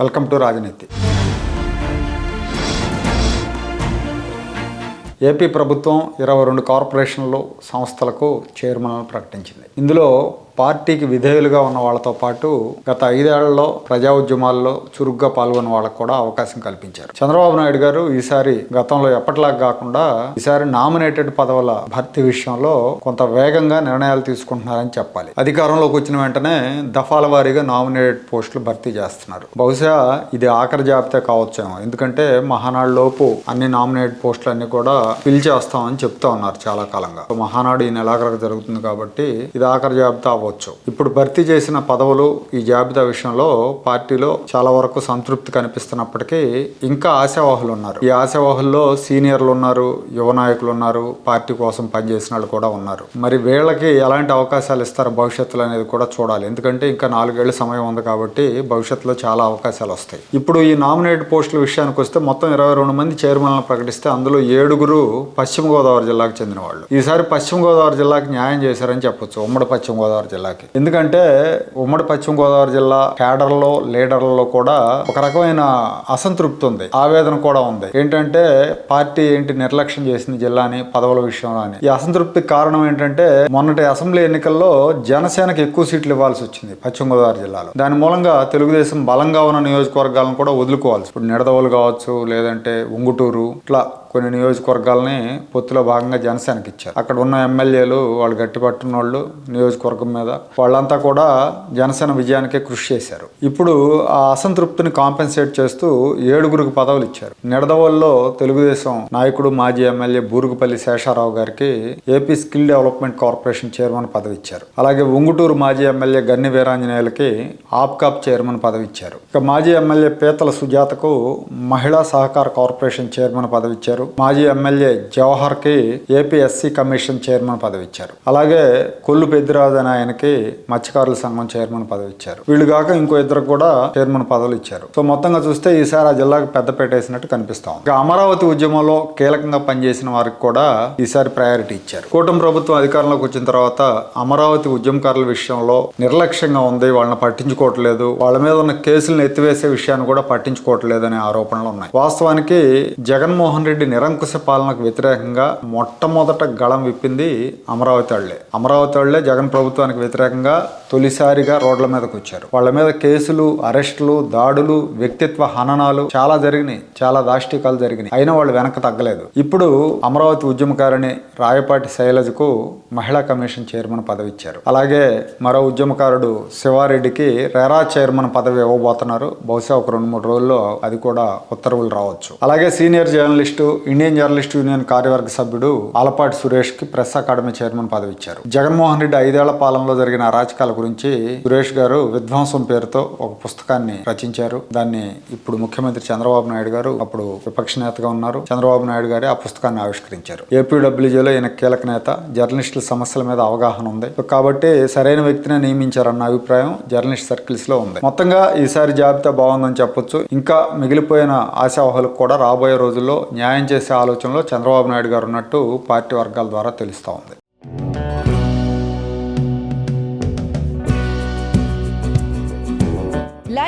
Welcome to రాజనీతి. AP ప్రభుత్వం ఇరవై రెండు కార్పొరేషన్లు సంస్థలకు చైర్మన్లను ప్రకటించింది. ఇందులో పార్టీకి విధేయులుగా ఉన్న వాళ్ళతో పాటు గత ఐదేళ్ళలో ప్రజా ఉద్యమాల్లో చురుగ్గా పాల్గొన్న వాళ్ళకు కూడా అవకాశం కల్పించారు. చంద్రబాబు నాయుడు గారు ఈసారి గతంలో ఎప్పటిలాగా కాకుండా ఈసారి నామినేటెడ్ పదవుల భర్తీ విషయంలో కొంత వేగంగా నిర్ణయాలు తీసుకుంటున్నారని చెప్పాలి. అధికారంలోకి వచ్చిన వెంటనే దఫాల వారీగా నామినేటెడ్ పోస్టులు భర్తీ చేస్తున్నారు. బహుశా ఇది ఆఖరి జాబితా కావచ్చేమో. ఎందుకంటే మహానాడు లోపు అన్ని నామినేటెడ్ పోస్టులు అన్ని కూడా ఫిల్ చేస్తామని చెప్తా ఉన్నారు చాలా కాలంగా. మహానాడు ఈ నెలాఖరికి జరుగుతుంది కాబట్టి ఇది ఆఖరి జాబితా అవ్వచ్చు ఇప్పుడు భర్తీ చేసిన పదవులు ఈ జాబితా విషయంలో పార్టీలో చాలా వరకు సంతృప్తి కనిపిస్తున్నప్పటికీ ఇంకా ఆశావాహులు ఉన్నారు. ఈ ఆశావాహుల్లో సీనియర్లు ఉన్నారు యువ నాయకులు ఉన్నారు పార్టీ కోసం పనిచేసిన వాళ్ళు కూడా ఉన్నారు. మరి వీళ్ళకి ఎలాంటి అవకాశాలు ఇస్తారు భవిష్యత్తులో అనేది కూడా చూడాలి. ఎందుకంటే ఇంకా నాలుగేళ్ళ సమయం ఉంది కాబట్టి భవిష్యత్తులో చాలా అవకాశాలు వస్తాయి. ఇప్పుడు ఈ నామినేట్ పోస్టుల విషయానికి వస్తే మొత్తం ఇరవై రెండు మంది చైర్మన్లను ప్రకటిస్తే అందులో ఏడుగురు పశ్చిమ గోదావరి జిల్లాకు చెందిన వాళ్ళు. ఈసారి పశ్చిమ గోదావరి జిల్లాకి న్యాయం చేశారని చెప్పొచ్చు. ఉమ్మడి పశ్చిమ గోదావరి జిల్లాకి. ఎందుకంటే ఉమ్మడి పశ్చిమ గోదావరి జిల్లా కేడర్లో లీడర్లలో కూడా ఒక రకమైన అసంతృప్తి ఉంది ఆవేదన కూడా ఉంది. ఏంటంటే పార్టీ ఏంటి నిర్లక్ష్యం చేసింది జిల్లాని పదవుల విషయంలో అని. ఈ అసంతృప్తికి కారణం ఏంటంటే మొన్నటి అసెంబ్లీ ఎన్నికల్లో జనసేనకి ఎక్కువ సీట్లు ఇవ్వాల్సి వచ్చింది పశ్చిమ గోదావరి జిల్లాలో. దాని మూలంగా తెలుగుదేశం బలంగా ఉన్న నియోజకవర్గాలను కూడా వదులుకోవాల్సి ఇప్పుడు నిడదవలు కావచ్చు లేదంటే ఉంగుటూరు ఇట్లా కొన్ని నియోజకవర్గాలని పొత్తులో భాగంగా జనసేనకి ఇచ్చారు. అక్కడ ఉన్న ఎమ్మెల్యేలు వాళ్ళు గట్టి పట్టున్న వాళ్ళు నియోజకవర్గం మీద వాళ్ళంతా కూడా జనసేన విజయానికే కృషి చేశారు. ఇప్పుడు ఆ అసంతృప్తిని కాంపెన్సేట్ చేస్తూ ఏడుగురికి పదవులు ఇచ్చారు. నిడదవోల్లో తెలుగుదేశం నాయకుడు మాజీ ఎమ్మెల్యే బూరుగుపల్లి శేషారావు గారికి AP skill development corporation chairman పదవి ఇచ్చారు అలాగే ఉంగుటూరు మాజీ ఎమ్మెల్యే గన్ని వీరాంజనేయులకి ఆప్కాప్ చైర్మన్ పదవి ఇచ్చారు ఇక మాజీ ఎమ్మెల్యే పీతల సుజాతకు మహిళా సహకార కార్పొరేషన్ చైర్మన్ పదవి ఇచ్చారు మాజీ ఎమ్మెల్యే జవహర్కి ఏపీ ఎస్సీ కమిషన్ చైర్మన్ పదవి ఇచ్చారు అలాగే కొల్లు పెద్దిరాజు ఆయన ఆయనకి మత్స్యకారుల సంఘం చైర్మన్ పదవి ఇచ్చారు. వీళ్ళు కాక ఇంకో ఇద్దరు కూడా చైర్మన్ పదవులు ఇచ్చారు. సో మొత్తంగా చూస్తే ఈసారి ఆ జిల్లాకు పెద్ద పెట్టేసినట్టు కనిపిస్తాం ఇక అమరావతి ఉద్యమంలో కీలకంగా పనిచేసిన వారికి కూడా ఈసారి ప్రయారిటీ ఇచ్చారు. కూటమి ప్రభుత్వం అధికారంలోకి వచ్చిన తర్వాత అమరావతి ఉద్యమకారుల విషయంలో నిర్లక్ష్యంగా ఉంది వాళ్ళని పట్టించుకోవట్లేదు వాళ్ళ మీద ఉన్న కేసులను ఎత్తివేసే విషయాన్ని కూడా పట్టించుకోవట్లేదు అనే ఆరోపణలు ఉన్నాయి. వాస్తవానికి జగన్మోహన్ రెడ్డి నిరంకుశ పాలనకు వ్యతిరేకంగా మొట్టమొదట గళం విప్పింది అమరావతి వాళ్ళే అమరావతి వాళ్ళే జగన్ ప్రభుత్వానికి వ్యతిరేకంగా తొలిసారిగా రోడ్ల మీదకి వచ్చారు వాళ్ళ మీద కేసులు అరెస్టులు దాడులు వ్యక్తిత్వ హననాలు చాలా జరిగినాయి. చాలా దాష్టికాలు జరిగినాయి. అయినా వాళ్ళు వెనక్కి తగ్గలేదు. ఇప్పుడు అమరావతి ఉద్యమకారిణి రాయపాటి శైలజకు మహిళా కమిషన్ చైర్మన్ పదవి ఇచ్చారు. అలాగే మరో ఉద్యమకారుడు శివారెడ్డికి రెరా చైర్మన్ పదవి ఇవ్వబోతున్నారు. బహుశా ఒక రెండు మూడు రోజుల్లో అది కూడా ఉత్తర్వులు రావచ్చు. అలాగే senior journalist Indian journalist union కార్యవర్గ సభ్యుడు ఆలపాటి సురేష్కి ప్రెస్ అకాడమీ చైర్మన్ పదవి ఇచ్చారు. జగన్మోహన్ రెడ్డి ఐదేళ్ళ కాలంలో జరిగిన అరాచకాల గురించి సురేష్ గారు విధ్వంసం పేరుతో ఒక పుస్తకాన్ని రచించారు. దాన్ని ఇప్పుడు ముఖ్యమంత్రి చంద్రబాబు నాయుడు గారు అప్పుడు విపక్ష నేతగా ఉన్నారు. చంద్రబాబు నాయుడు గారే ఆ పుస్తకాన్ని ఆవిష్కరించారు. ఏపీడబ్ల్యూజేలో ఈయన కీలక నేత. జర్నలిస్టుల సమస్యల మీద అవగాహన ఉంది. కాబట్టి సరైన వ్యక్తిని నియమించారన్న అభిప్రాయం జర్నలిస్ట్ సర్కిల్స్లో ఉంది. మొత్తంగా ఈసారి జాబితా బాగుందని చెప్పొచ్చు. ఇంకా మిగిలిపోయిన ఆశావహులకు కూడా రాబోయే రోజుల్లో న్యాయం చేసే ఆలోచనలో చంద్రబాబు నాయుడు గారు ఉన్నట్టు పార్టీ వర్గాల ద్వారా తెలుస్తూ ఉంది.